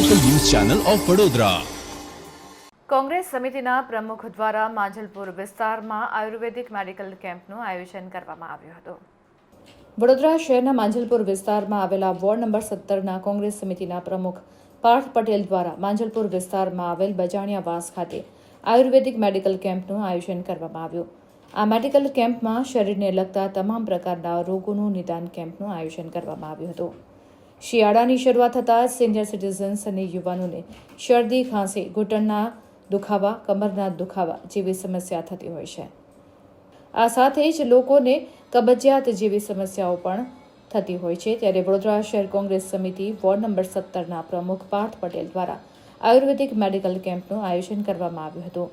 Channel of Vadodara Congress સમિતિના પ્રમુખ દ્વારા માંજલપુર વિસ્તારમાં આયુર્વેદિક મેડિકલ કેમ્પનું આયોજન કરવામાં આવ્યું હતું. વડોદરા શહેરના માંજલપુર વિસ્તારમાં આવેલા વોર્ડ નંબર સત્તરના કોંગ્રેસ સમિતિના પ્રમુખ પાર્થ પટેલ દ્વારા માંજલપુર વિસ્તારમાં આવેલ બજાણિયાવાસ ખાતે આયુર્વેદિક મેડિકલ કેમ્પનું આયોજન કરવામાં આવ્યું. આ મેડિકલ કેમ્પમાં શરીરને લગતા તમામ પ્રકારના રોગોનું નિદાન કેમ્પનું આયોજન કરવામાં આવ્યું હતું. શિયાળાની શરૂઆત થતાં સિનિયર સિટીઝન્સ અને યુવાનોને શરદી, ખાંસી, ઘૂંટણના દુખાવા, કમરના દુખાવા જેવી સમસ્યા થતી હોય છે. આ સાથે જ લોકોને કબજિયાત જેવી સમસ્યાઓ પણ થતી હોય છે. ત્યારે વડોદરા શહેર કોંગ્રેસ સમિતિ વોર્ડ નંબર સત્તરના પ્રમુખ પાર્થ પટેલ દ્વારા આયુર્વેદિક મેડિકલ કેમ્પનું આયોજન કરવામાં આવ્યું હતું.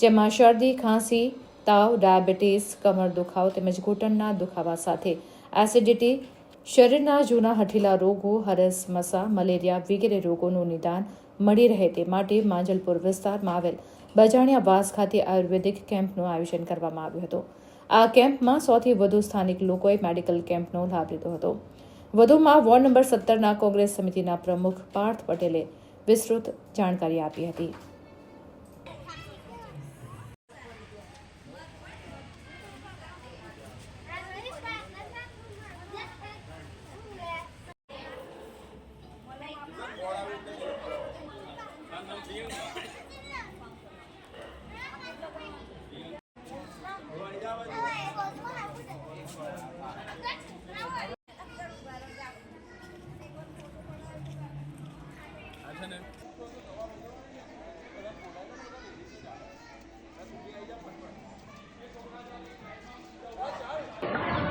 જેમાં શરદી, ખાંસી, તાવ, ડાયાબિટીસ, કમર દુખાવો તેમજ ઘૂંટણના દુખાવા સાથે એસિડિટી શરીરના જૂના હઠીલા રોગો, હરસ, મસા, મલેરિયા વગેરે રોગોનું નિદાન મળી રહે તે માટે માંજલપુર વિસ્તારમાં આવેલ બજાણિયા વાસ ખાતે આયુર્વેદિક કેમ્પનું આયોજન કરવામાં આવ્યું હતું. આ કેમ્પમાં સૌથી વધુ સ્થાનિક લોકોએ મેડિકલ કેમ્પનો લાભ લીધો હતો. વધુમાં વોર્ડ નંબર સત્તરના કોંગ્રેસ સમિતિના પ્રમુખ પાર્થ પટેલે વિસ્તૃત જાણકારી આપી હતી.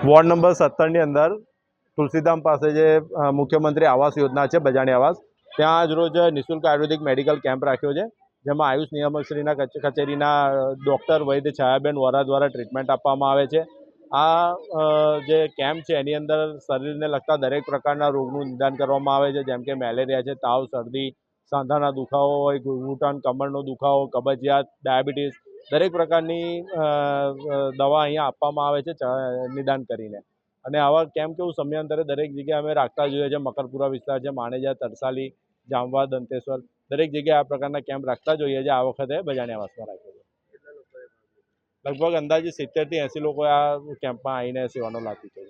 વોર્ડ નંબર સત્તરની અંદર તુલસીધામ પાસે જે મુખ્યમંત્રી આવાસ યોજના છે બજાણી આવાસ ત્યાં આજ રોજ નિઃશુલ્ક આયુર્વેદિક મેડિકલ કેમ્પ રાખ્યો છે, જેમાં આયુષ નિયામકશ્રીના કચે- કચેરીના ડૉક્ટર વૈદ્ય છાયાબેન વોરા દ્વારા ટ્રીટમેન્ટ આપવામાં આવે છે. આ જે કેમ્પ છે, એની અંદર શરીરને લગતા દરેક પ્રકારના રોગનું નિદાન કરવામાં આવે છે, જેમ કે મેલેરિયા છે, તાવ, શરદી, સાંધાના દુખાવો હોય ઘૂંટણ, કમરનો દુખાવો, કબજિયાત, ડાયાબિટીસ, દરેક પ્રકારની દવા અહીંયા આપવામાં આવે છે નિદાન કરીને. અને આવા કેમ્પ કેવું સમયાંતરે દરેક જગ્યાએ અમે રાખતા જોઈએ છે મકરપુરા વિસ્તાર છે માણેજા, તરસાલી, જામવા, દંતેશ્વર, દરેક જગ્યાએ આ પ્રકારના કેમ્પ રાખતા જોઈએ છે આ વખતે બજાણિયાવાસમાં રાખ્યો છે. લગભગ અંદાજે સિત્તેરથી એંસી લોકો આ કેમ્પમાં આવીને સેવાનો લાભ લીધો.